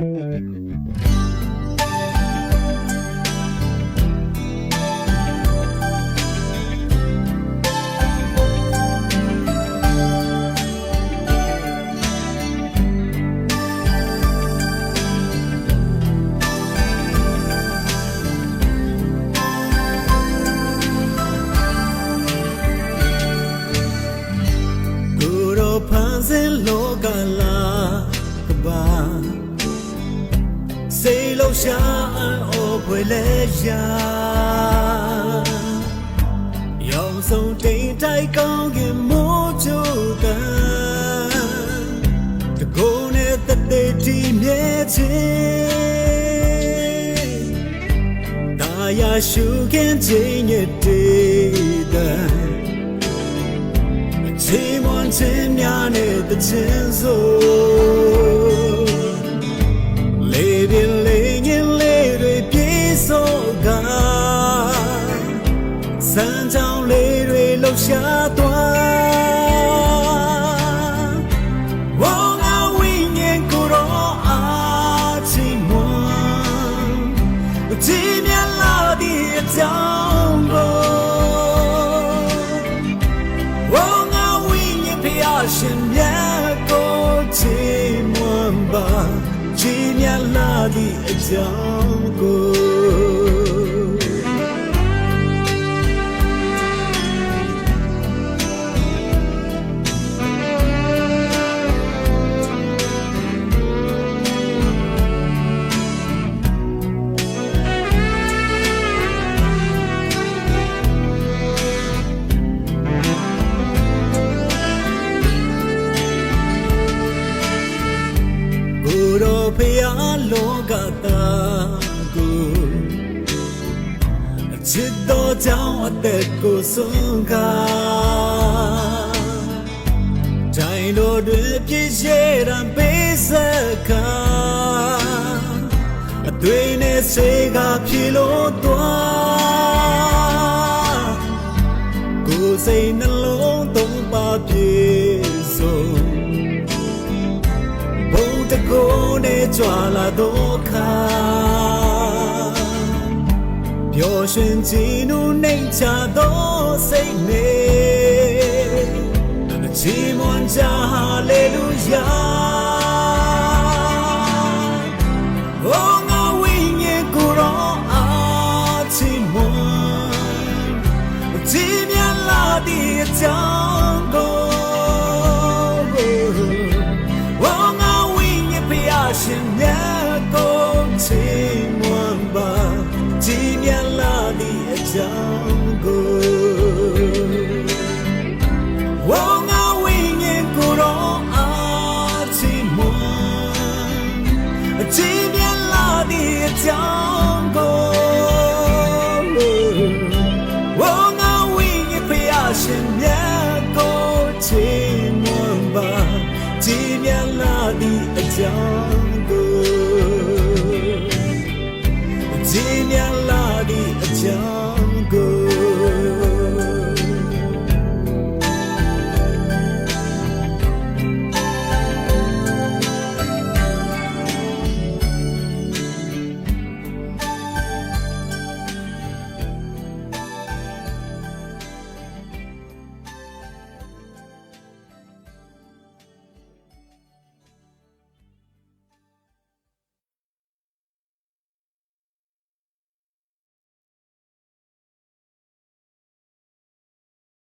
ကိုယ်တော်ဖန်ဆင်းလောကလာ လုံးရှာအော်ဖွယ်လဲရာရောင်စုံတိမ်တိုက်ကောင်းကင်မိုးချိုးတန်တကုန်းနဲ့တသေးတီမြဲချင်းတာယာရှုခင်ချင်းရဲ့တေးတန်ချိန်မွန်ချင်းများနဲ့တချင်းဆို ရှင်မြတ်ကိုချီးမွမ်းပါချီးမြတ်လာသည့်အကြောင်းကိုကို ဖျားလောကသားကိုအချစ်တော်ကြောင့်အသက်ကိုဆုံးကားတိုင်းတော်တွေပြည့်ရန်ပေးစကားအသွေးနဲ့စေကဖြေလို့သွားကိုယ်စိတ်နှ နဲ့ကြွာလာတော့ခါပျော်ရွှင်ကြည်နူးနှိမ်ချသောစိတ်နဲ့အချီးမွန်ကြဟာလေလုယာဘုံငါဝိညာဉ်ကိုယ်တော်အားချီးမွန်ကြည်မြတ်လာသည့်အကြောင်း ရှင်မြတ်ကိုချီးမွမ်းပါကြည်မြတ်လာသည့်အကြောင်းကိုဝေါငါဝိညာဉ်ကိုယ်တော်အားချီးမွမ်းကြည်မြတ်လာသည့်အကြောင်းကိုဝေါငါဝိညာဉ်ဖျားရှင်မြတ်ကိုချီးမွမ်းပါကြည်မြတ်လာသည့်အကြောင်း